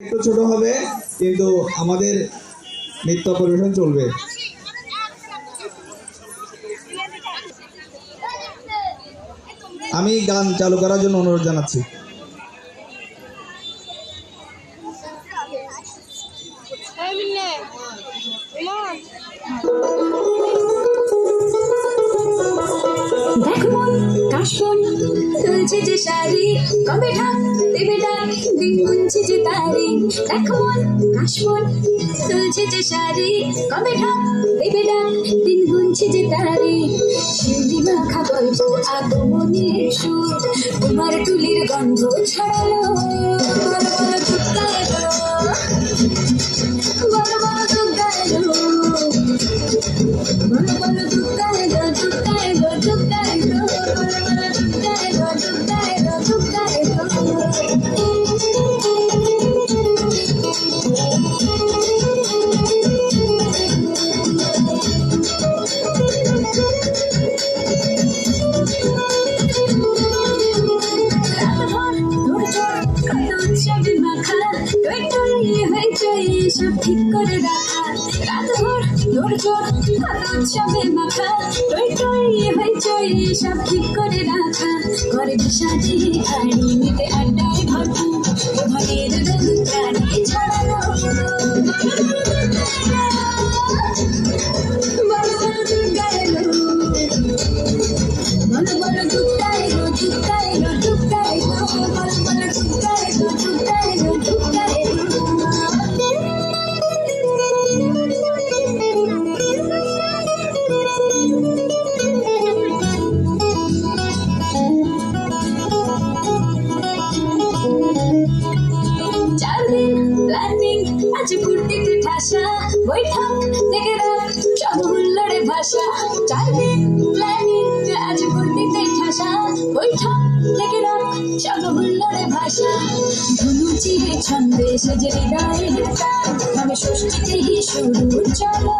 একটু ছোট হবে, কিন্তু আমাদের নৃত্য পরিবেশন চলবে। আমি গান চালু করার জন্য অনুরোধ জানাচ্ছি। দেখ কাশবন তুলছে যে শাড়ি কবে ঢাক দেবে ডাক, দিন গুনছে যে তারি, দেখ মন কাশবন তুলছে যে শাড়ি কবে ঢাক দেবে ডাক, দিন গুনছে যে তারি। শিউলি মাখা গল্প আগমনের সুর, তোমার টুলির গন্ধ ছড়ালো, বড় বড় এলো বড় বড় সব ঠিক করে রাখা রাত ভোর দৌড় কত উৎসবে মাখা টই টই হইচই সব ঠিক করে রাখা ঘরে সাজে হাড়ি মিটে আড্ডায় ভরপুর ঘরের আসে ড্রাইভিং প্ল্যানিং আজ ঘূর্ণিতে ঠাসা, বৈঠক থেকে রাখ সব হুল্লোড়ে ভাষা ধুলু চিরে ছন্দে সেজে হৃদয়ে তবে ষষ্ঠীতে শুরু চলো